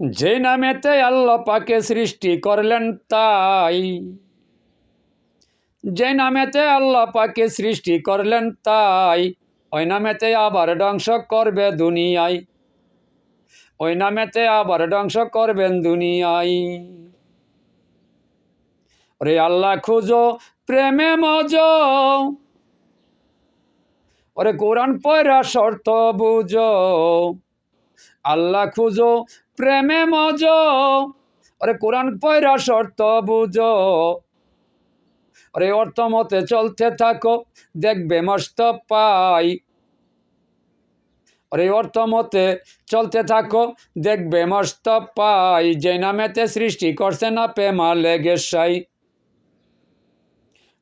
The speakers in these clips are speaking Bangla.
যে নামেতে আল্লাহ পাকে সৃষ্টি করলেন তাই। যে নামেতে আল্লাহ পাকে সৃষ্টি করলেন তাই, ওই নামেতে আবার ধ্বংস করবে দুনিয়ায়। ওই নামেতে আবার ধ্বংস করবেন দুনিয়ায়। রে আল্লাহ, খুঁজো প্রেমে মজ। ওরে কোরআন পয়রা শর্ত বুঝো। আল্লাহ খুঁজো, প্রেমে মজ। ওরে কোরআন পয়রা শর্ত বুঝো। ওরে অর্থ মতে চলতে থাকো, দেখবে মস্ত পাই। ওরে অর্থ মতে চলতে থাকো, দেখবে মস্ত পাই। যে নামেতে সৃষ্টি করছে না পেমা লেগে সাই।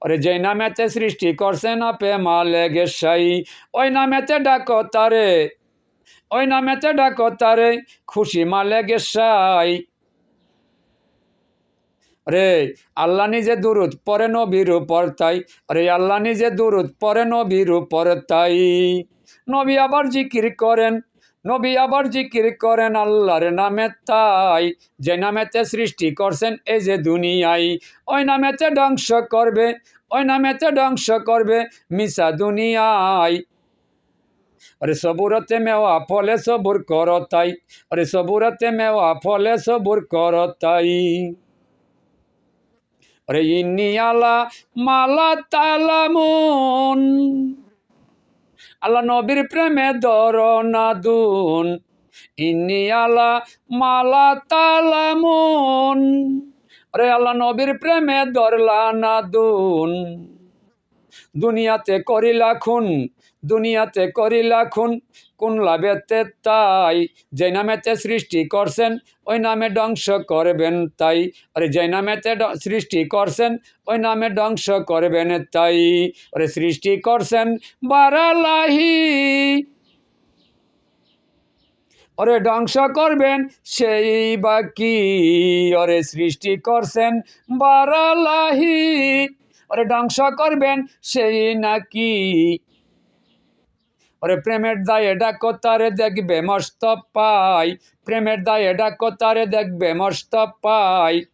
ওরে যে নামেতে সৃষ্টি করছে না পেমা লেগে সাই। ওই নামেতে ডাকো তারে। ওই নামেতে ডাকো, তারে খুশি মালে গেসাই। রে আল্লাহ নিজে দুরুদ পরে নবীর উপর তাই। রে আল্লাহ নিজে দুরুদ পরে নবীর উপর তাই। নবী আবার জিকির করেন, নবী আবার জিকির করেন আল্লাহর নামে তাই। যে নামেতে সৃষ্টি করছেন এই যে দুনিয়াই, ওই নামেতে ধ্বংস করবে, ওই নামেতে ধ্বংস করবে মিশা দুনিয়ায় আরে সবুরতে মেওয়া ফলে সবুর কর তাই আরে সবুরতে মেওয়া ফলে সবুর কর তাই আরে ইন্নি আলা মালা তালামুন আল্লাহ নবীর প্রেমে দর না দুন ইন্নি আলা মালা তালামুন আরে আল্লাহ নবীর প্রেমে দরলা না দুন দুনিয়াতে করিলা খুন, দুনিয়াতে করিলা খুন, কোন লাভেতে তাই? যে নামেতে সৃষ্টি করছেন, ওই নামে ধ্বংস করবেন তাই। আরে যে নামেতে সৃষ্টি করছেন, ওই নামে ধ্বংস করবেন তাই। আরে সৃষ্টি করছেন, বারালাহি। ওরে ধ্বংস করবেন সেই বাকি। ওরে সৃষ্টি করছেন, বারালাহি। ওরে ধ্বংস করবেন সেই নাকি। ওরে প্রেমের দায়ে ডাকো, তারে দেখবে মস্ত পাই। প্রেমের দায়ে ডাকো, তারে দেখবে মস্ত পাই।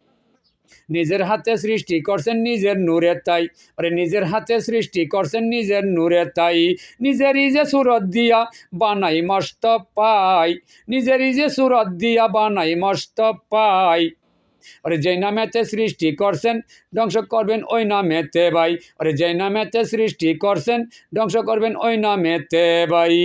নিজের হাতে সৃষ্টি করছেন নিজের নূরে তাই। আরে নিজের হাতে সৃষ্টি করছেন নিজের নূরে তাই। নিজেরই যে সুরত দিয়া বানাই মস্ত পাই। নিজেরই যে সুরত দিয়া বানাই মস্ত পাই। আরে যেই নামেতে সৃষ্টি করছেন, ধ্বংস করবেন ওই নামেতে ভাই। আরে যেই নামেতে সৃষ্টি করছেন, ধ্বংস করবেন ওই নামেতে ভাই।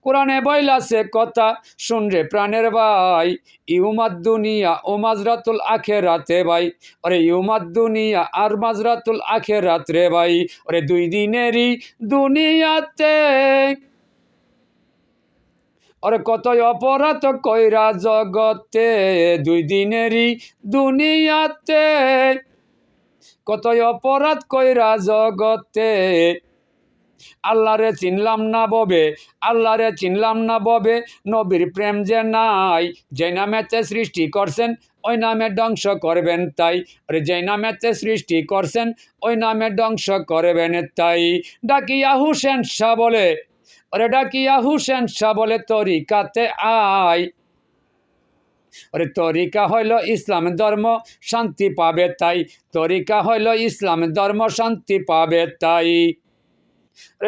কোরআনে বইলাছে কথা, শুন রে প্রাণের ভাই, ইউমাদ দুনিয়া ও মাজরাতুল আখে রাতে ভাই। আরে ইউমাদ দুনিয়া আর মাজরাতুল আখে রাত্রে ভাই। আরে দুই দিনেরই দুনিয়াতে ওরে কতই অপরাধ কইরা জগতে দুই দিনেরই দুনিয়াতে। কতই অপরাধ কইরা জগতে। আল্লাহরে চিনলাম না ববে আল্লাহরে চিনলাম না ববে, নবীর প্রেম যে নাই, যে নামেতে সৃষ্টি করছেন, ওই নামে ধ্বংস করবেন তাই। আরে যে নামেতে সৃষ্টি করছেন, ওই নামে ধ্বংস করবেন তাই। ডাকিয়া হুসেন শাহ বলে ওরে ডাকিয়া হুসেন শাহ বলে, তরিকাতে আয়। ওরে, তরিকা হইল ইসলাম, ধর্ম শান্তি পাবে তাই। তরিকা হইল ইসলাম, ধর্ম শান্তি পাবে তাই।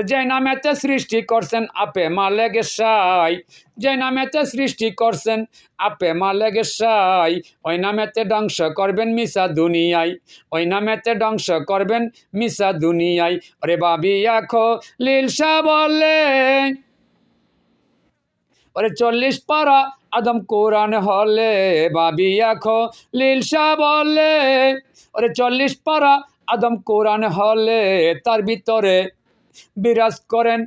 যে নামেতে সৃষ্টি করছেন আপে মালেগে সাই যে নামেতে সৃষ্টি করছেন আপে মালেগে সাই ওই নামেতে ধ্বংস করবেন মিশা দুনিয়ায় ওই নামেতে ধ্বংস করবেন মিশা দুনিয়ায় ওরে বাবি আখো লীলসা বলে ওরে চল্লিশ পারা আদম কোরআন হলে বাবি আখো লীলসা বলে ওরে চল্লিশ পারা আদম কোরআন হলে তার ভিতরে বিরাজ করেন।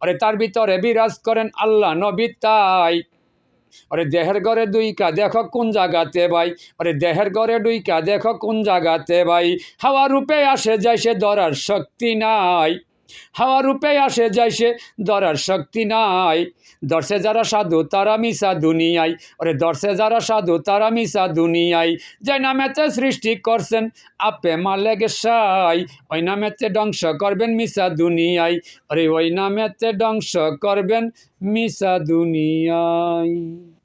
আরে তার ভিতরে বিরাজ করেন আল্লাহ, নবী তাই। আরে দেহের ঘরে দুইকা, দেখো কোন জায়গাতে ভাই। আরে দেহের ঘরে দুইকা, দেখো কোন জায়গাতে ভাই। হাওয়া রূপে আসে যায় সে ধরার শক্তি নাই। হাওয়া রূপে আসে যায় সে ধরার শক্তি নাই। দর্শে যারা সাধু, তারা মিশা দুনিয়ায়। ওরে দর্শে যারা সাধু, তারা মিশা দুনিয়ায়। যে নামেতে সৃষ্টি করছেন, আপে মালেগে সাই। ওই নামেতে ধ্বংস করবেন, মিশা দুনিয়ায়। ওরে ওই নামেতে ধ্বংস করবেন, মিশা দুনিয়ায়।